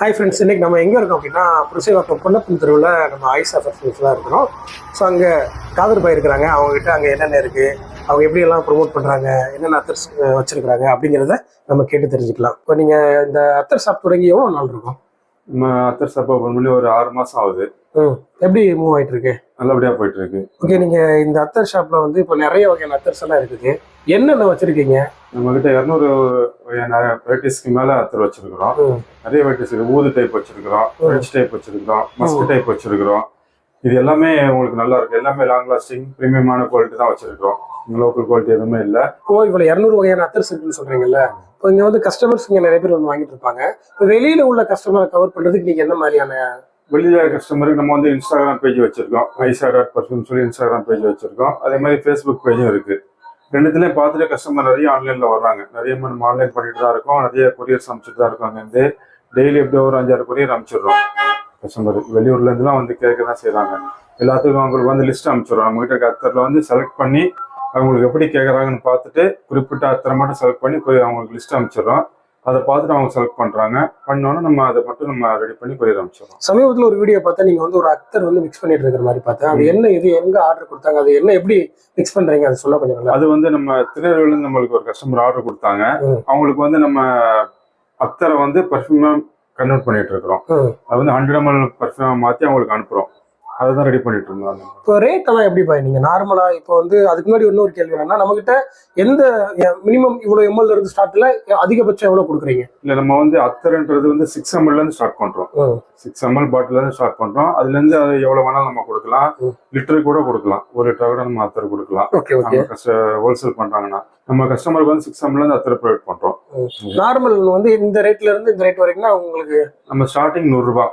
Hi friends இன்னைக்கு நம்ம எங்கே இருக்கோம் அப்படின்னா புரசைவாக்கம் பொன்னப்பன் தெருவில் நம்ம ஐஸ் அஃபர்ஸ்லாம் இருக்கிறோம். ஸோ அங்கே காதர் பாய் இருக்கிறாங்க. அவங்ககிட்ட அங்கே என்னென்ன இருக்குது அவங்க எப்படியெல்லாம் ப்ரொமோட் பண்ணுறாங்க என்னென்ன அத்தர்ஸ் வச்சுருக்குறாங்க? அப்படிங்கிறத நம்ம கேட்டு தெரிஞ்சுக்கலாம். இப்போ நீங்கள் இந்த அத்தர் ஷாப் தொடங்கி எவ்வளோ நாள் இருக்கும்? அத்தர் சப்பா பண்ணி ஒரு ஆறு மாசம் ஆகுது. எப்படி மூவ் ஆயிட்டு இருக்கு நல்லபடியா போயிட்டு இருக்கு ஓகே நீங்கள் இந்த அத்தர் ஷாப்பில் வந்து இப்போ நிறைய வகையான அத்தர்ஸ் எல்லாம் இருக்குது. என்னென்ன வச்சுருக்கீங்க? நம்ம கிட்ட இரநூறு வெரைட்டிஸ்க்கு மேல அத்தர் வச்சிருக்கிறோம். நிறைய வெரைட்டிஸ் ஊது டைப் வச்சிருக்கிறோம் ஃப்ரெஞ்ச் டைப் வச்சிருக்கிறோம் மஸ்க் டைப் வச்சிருக்கிறோம். இது எல்லாமே உங்களுக்கு நல்லா இருக்கு எல்லாமே லாங் லாஸ்டிங் ப்ரீமியமான குவாலிட்டி தான் வச்சிருக்கிறோம். லோக்கல் குவாலிட்டி எதுவுமே இல்லை. இப்போ இவ்வளோ இரநூறு வகையான அத்தர்ஸ் இருக்குன்னு சொல்கிறீங்கல்ல இப்போ இங்கே வந்து கஸ்டமர்ஸ் இங்கே நிறைய பேர் வந்து வாங்கிட்டு இருப்பாங்க. இப்போ வெளியில் உள்ள கஸ்டமரை கவர் பண்ணுறதுக்கு நீங்கள் என்ன மாதிரியான வெளியில கஸ்டமருக்கு நம்ம வந்து இன்ஸ்டாகிராம் பேஜ் வச்சிருக்கோம். ஐசா டாட் பர்ஃபியூம் சொல்லி இன்ஸ்டாகிராம் பேஜ் வச்சிருக்கோம். அதே மாதிரி ஃபேஸ்புக் பேஜும் இருக்கு. ரெண்டுத்துலயும் பார்த்துட்டு கஸ்டமர் நிறைய ஆன்லைன்ல வர்றாங்க. நிறைய நம்ம ஆன்லைன் பண்ணிட்டு தான் இருக்கோம். நிறைய கொரியர்ஸ் அனுப்பிச்சிட்டு தான் இருக்கோம் இருந்து டெய்லி எப்படி ஒரு அஞ்சாறு கொரியர் அனுப்பிச்சிடுறோம். கஸ்டமர் வெளியூர்ல இருந்துலாம் வந்து கேட்க தான் செய்றாங்க. எல்லாத்துக்கும் அவங்களுக்கு வந்து லிஸ்ட் அனுப்பிச்சிடுறோம் நம்ம கிட்ட இருக்க அத்தரில் வந்து செலக்ட் பண்ணி அவங்களுக்கு எப்படி கேட்குறாங்கன்னு பார்த்துட்டு குறிப்பிட்ட அத்தரை மட்டும் செலக்ட் பண்ணி அவங்களுக்கு லிஸ்ட் அனுப்பிச்சிடுறோம். அதை பார்த்துட்டு அவங்க செலக்ட் பண்றாங்க. பண்ணோன்னே நம்ம அதை மட்டும் நம்ம ரெடி பண்ணி கொரியர் அனுப்பிச்சிடுறோம். சமீபத்தில் ஒரு வீடியோ பார்த்தா நீங்கள் வந்து ஒரு அக்தர் வந்து மிக்ஸ் பண்ணிட்டு இருக்கிற மாதிரி பார்த்தேன். அது என்ன இது எங்க ஆர்டர் கொடுத்தாங்க? அது என்ன எப்படி மிக்ஸ் பண்றீங்க? அது சொன்னா கொஞ்சம் அது வந்து நம்ம திருநெல்வேலியில நம்மளுக்கு ஒரு கஸ்டமர் ஆர்டர் கொடுத்தாங்க. அவங்களுக்கு வந்து நம்ம அத்தரை வந்து பர்ஃப்யூமா கன்வெர்ட் பண்ணிட்டு இருக்கிறோம். அது வந்து ஹண்ட்ரட் எம்எல் பர்ஃப்யூமா மாத்தி அவங்களுக்கு அனுப்புறோம். அதை தான் ரெடி பண்ணிட்டு இருந்தோம் இப்போ ரேட் எல்லாம் எப்படி பாய் நீங்க நார்மலா இப்போ வந்து அதுக்கு முன்னாடி இன்னொரு கேள்வி என்னன்னா நம்ம கிட்ட எந்த மினிமம் இவ்வளவு எம்எல் இருந்து ஸ்டார்ட்ல அதிகபட்சம் எவ்வளவு கொடுக்குறீங்க? இல்ல நம்ம வந்து அத்தரைன்றது வந்து சிக்ஸ் எம்எல்ல இருந்து ஸ்டார்ட் பண்றோம். ம். சிக்ஸ் எம்எல் பாட்டில இருந்து ஸ்டார்ட் பண்றோம். அதுல இருந்து அது எவ்வளவு வேணாலும் நம்ம கொடுக்கலாம். லிட்டர் கூட கொடுக்கலாம். ஒரு லிட்டர் கூட நம்ம அத்தர் கொடுக்கலாம். ஹோல்சேல் பண்றாங்கன்னா. நம்ம கஸ்டமருக்கு வந்து சிக்ஸ் எம்எல் இருந்து அத்தரை ப்ரொவைட் பண்றோம். நார்மல் வந்து இந்த ரேட்ல இருந்து இந்த ரேட் வரைக்கும்னா உங்களுக்கு நம்ம ஸ்டார்டிங் நூறுரூபா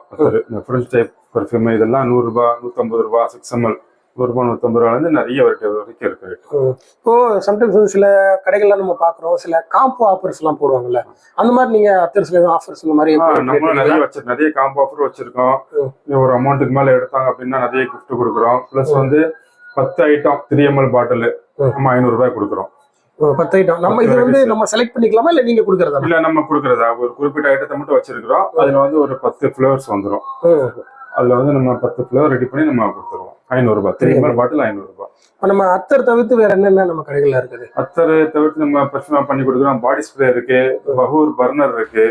இந்த ஃப்ரெஞ்ச் டைப் பர்ஃப்யூம் இதெல்லாம் நூறுரூபா நூற்றம்பது ரூபா சிக்ஸ் எம்எல் நூறுரூபா நூற்றம்பது ரூபாலேருந்து நிறைய வெரைட்டி வரைக்கும் இருக்கு. இப்போ சம்டைம்ஸ் வந்து சில கடைகள்லாம் நம்ம பாக்குறோம். சில காம்போ ஆஃபர்ஸ் எல்லாம் போடுவாங்கல்ல. அந்த மாதிரி நீங்க அத்தர்ஸ்ல எதுவும் ஆஃபர்ஸ் இந்த மாதிரி ஆ, நம்மளும் நிறைய வச்சு நிறைய காம்போ ஆஃபர் வச்சிருக்கோம். ஒரு அமௌண்ட்டுக்கு மேல எடுத்தாங்க அப்படின்னா நிறைய gift கொடுக்குறோம். ப்ளஸ் வந்து பத்து ஐட்டம் த்ரீ எம்எல் பாட்டில். நம்ம ஐநூறு ரூபாய் கொடுக்குறோம். பத்து ஐட்டம் நம்ம இது வந்து. நம்ம செலக்ட் பண்ணிக்கலாமா? இல்ல நீங்க கொடுக்கறதா? இல்ல நம்ம கொடுக்கறதா? ஒரு குறிப்பிட்ட ஐட்டத்தை மட்டும் வச்சிருக்கிறோம். அதுல வந்து ஒரு பத்து ஃபிளவர்ஸ் வந்துடும் அதுல வந்து நம்ம பத்து ஃபிளவர் ரெடி பண்ணி நம்ம கொடுத்துருவோம். ஐநூறு ரூபாய் த்ரீ எம்எல் பாட்டில் ஐநூறு ரூபாய் இப்போ நம்ம அத்தர் தவிர்த்து வேற என்னென்ன நம்ம கடைகள்ல இருக்குது? அத்தர் தவிர்த்து நம்ம பர்ஃபியூமா பண்ணி கொடுக்குறோம். பாடி ஸ்ப்ரே இருக்கு. பகூர் பர்னர் இருக்கு.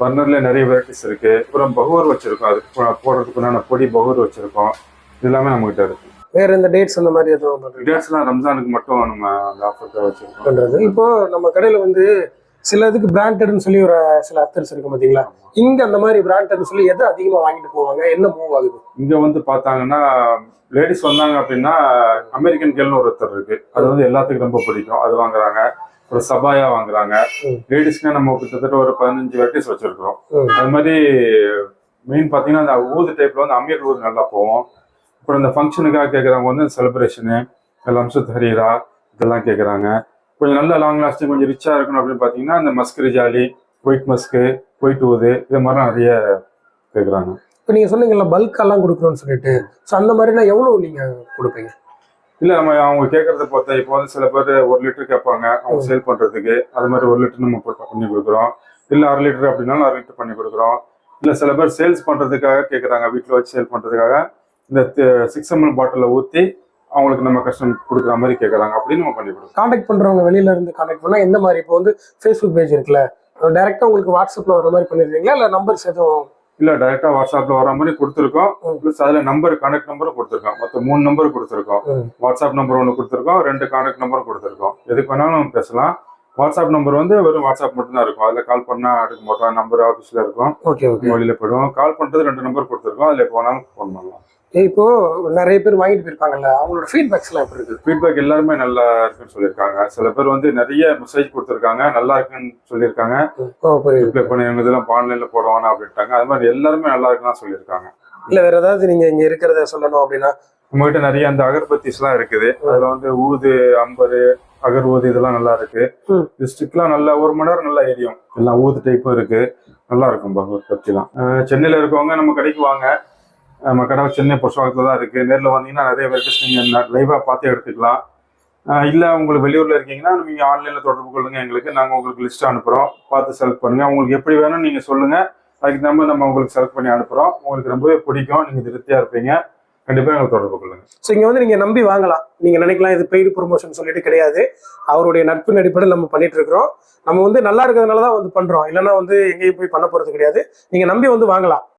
பர்னர்ல நிறைய வெரைட்டிஸ் இருக்கு. அப்புறம் பகூர் வச்சிருக்கோம். அது போடுறதுக்குண்டான பொடி பகூர் வச்சிருக்கோம். இது எல்லாமே நம்ம கிட்ட இருக்கு. வேற இந்த டேட்ஸ் அந்த மாதிரி எதுவும் டேட்ஸ்லாம் ரம்ஜானுக்கு மட்டும் நம்ம அந்த ஆஃபர் வச்சிருக்கோம். பண்றது. இப்போ நம்ம கடையில வந்து சில இதுக்கு பிராண்டட்னு சொல்லி ஒரு சில அத்தர்ஸ் இருக்கு பாத்தீங்களா? இங்க அந்த மாதிரி பிராண்டட்னு சொல்லி எதை அதிகமா வாங்கிட்டு போவாங்க? என்ன மூவ் ஆகுது? இங்க வந்து பார்த்தாங்கன்னா லேடிஸ் வந்தாங்க அப்படின்னா அமெரிக்கன் கேள்னு ஒருத்தர் இருக்கு. அது வந்து எல்லாத்துக்கும் ரொம்ப பிடிக்கும். அது வாங்குறாங்க. ஒரு சபாயா வாங்குறாங்க. லேடிஸ்க்கு நம்ம கிட்டத்தட்ட ஒரு பதினஞ்சு வெரைட்டிஸ் வச்சிருக்கிறோம். அது மாதிரி மெயின் பார்த்தீங்கன்னா அந்த ஊது டைப்ல வந்து அமீர் ஊது நல்லா போகும் அப்புறம் இந்த ஃபங்க்ஷனுக்காக கேட்குறவங்க வந்து செலிப்ரேஷனு லம்சத் ஹரீரா இதெல்லாம் கேட்குறாங்க கொஞ்சம் நல்ல லாங் லாஸ்டிங் கொஞ்சம் ரிச்சாக இருக்கணும் அப்படின்னு பார்த்தீங்கன்னா இந்த மஸ்கரி ஜாலி ஒயிட் மஸ்க்கு ஒயிட் ஊது இது மாதிரிலாம் நிறைய கேட்குறாங்க இப்போ நீங்க சொன்னீங்கல்ல பல்கெல்லாம் கொடுக்குறோம்னு சொல்லிட்டு. ஸோ அந்த மாதிரினா எவ்வளவு நீங்க கொடுப்பீங்க? இல்ல நம்ம அவங்க கேட்கறத பார்த்தா இப்போ வந்து சில பேர் ஒரு லிட்டர் கேட்பாங்க அவங்க. சேல் பண்றதுக்கு. அது மாதிரி ஒரு லிட்டர் நம்ம பண்ணி கொடுக்குறோம். இல்ல அரை லிட்டர் அப்படின்னாலும் அரை லிட்டர் பண்ணி கொடுக்குறோம். இல்ல சில பேர் சேல்ஸ் பண்றதுக்காக கேட்கறாங்க வீட்டில் வச்சு சேல் பண்றதுக்காக. இந்த சிக்ஸ் எம்எல் பாட்டிலில் ஊற்றி அவங்களுக்கு நம்ம கஸ்டம் கொடுக்குற மாதிரி கேட்கறாங்க அப்படின்னு நம்ம பண்ணி கொடுக்குறோம். காண்டாக்ட் பண்றவங்க வெளியில இருந்து காண்டாக்ட் பண்ணா எந்த மாதிரி இப்போ வந்து ஃபேஸ்புக் பேஜ் இருக்குல்ல டைரக்டா உங்களுக்கு வாட்ஸ்அப்ல வர மாதிரி பண்ணிருக்கீங்களா இல்ல நம்பர்ஸ் எதுவும்? இல்ல டைரக்டா வாட்ஸ்அப்ல வர மாதிரி கொடுத்துருக்கோம். ப்ளஸ் அதுல நம்பர் கான்டாக்ட் நம்பரும் கொடுத்துருக்கோம். மொத்தம் மூணு நம்பர் கொடுத்துருக்கோம். வாட்ஸ்அப் நம்பர் ஒன்று கொடுத்துருக்கோம். ரெண்டு கான்டாக்ட் நம்பரும் கொடுத்துருக்கோம். எதுக்கு வேணாலும் நம்ம பேசலாம். வாட்ஸ்அப் நம்பர் வந்து வெறும் வாட்ஸ்அப் மட்டும் தான் இருக்கும். அதில் கால் பண்ணா எடுக்க மாட்டோம் நம்பர் ஆஃபீஸில் இருக்கும். ஓகே ஓகே வெளியில போயிடுவோம். கால் பண்றது ரெண்டு நம்பர் கொடுத்துருக்கோம். அதில் வேணாலும் ஃபோன் பண்ணலாம். இப்போ நிறைய பேர் வாங்கிட்டு போயிருப்பாங்கல்ல அவங்களோட ஃபீட்பேக்ஸ் எல்லாம் எப்படி இருக்குது ஃபீட்பேக் எல்லாருமே நல்லா இருக்குன்னு சொல்லியிருக்காங்க. சில பேர் வந்து நிறைய மெசேஜ் கொடுத்துருக்காங்க நல்லா இருக்குன்னு சொல்லியிருக்காங்க. ரிப்ளை பண்ணி எங்க இதெல்லாம் ஆன்லைன்ல போடுவானா அப்படின்ட்டாங்க. அது மாதிரி எல்லாருமே நல்லா இருக்குன்னு சொல்லியிருக்காங்க. இல்ல வேற ஏதாவது நீங்க இங்க இருக்கிறத சொல்லணும் அப்படின்னா? நம்மகிட்ட நிறைய அந்த அகர்பத்திஸ்லாம் இருக்குது. அதுல வந்து ஊது அம்பரு அகர் ஊது இதெல்லாம் நல்லா இருக்கு. இது ஸ்டிக்லாம் நல்லா ஒரு மணி நேரம் நல்லா எரியும். எல்லாம் ஊது டைப்பும் இருக்கு. நல்லா இருக்கும் பகவத் பத்திலாம் சென்னையில இருக்கவங்க நம்ம கடைக்கு வாங்க. நம்ம கடை சென்னை புஷ்பாகத்துல தான் இருக்குது நேரில் வந்தீங்கன்னா நிறைய வெரைட்டிஸ் நீங்கள் லைவாக பார்த்து எடுத்துக்கலாம். இல்லை உங்களுக்கு வெளியூரில் இருக்கீங்கன்னா நீங்கள் ஆன்லைனில் தொடர்பு கொள்ளுங்க. எங்களுக்கு நாங்கள் உங்களுக்கு லிஸ்ட் அனுப்புகிறோம் பார்த்து செலக்ட் பண்ணுங்கள் உங்களுக்கு எப்படி வேணும் நீங்கள் சொல்லுங்கள் அதுக்கு நம்ம நம்ம உங்களுக்கு செலக்ட் பண்ணி அனுப்புகிறோம் உங்களுக்கு ரொம்பவே பிடிக்கும். நீங்கள் திருப்தியாக இருப்பீங்க. கண்டிப்பாக எங்களை தொடர்பு கொள்ளுங்க. ஸோ இங்கே வந்து நீங்கள் நம்பி வாங்கலாம். நீங்கள் நினைக்கலாம் இது பெய்டு ப்ரொமோஷன் சொல்லிட்டு கிடையாது. அவருடைய நட்பின் அடிப்படையில் நம்ம பண்ணிட்டு இருக்கிறோம். நம்ம வந்து நல்லா இருக்கிறதுனால தான் வந்து பண்ணுறோம் இல்லைன்னா வந்து எங்கேயும் போய் பண்ண போகிறது கிடையாது. நீங்கள் நம்பி வந்து வாங்கலாம்.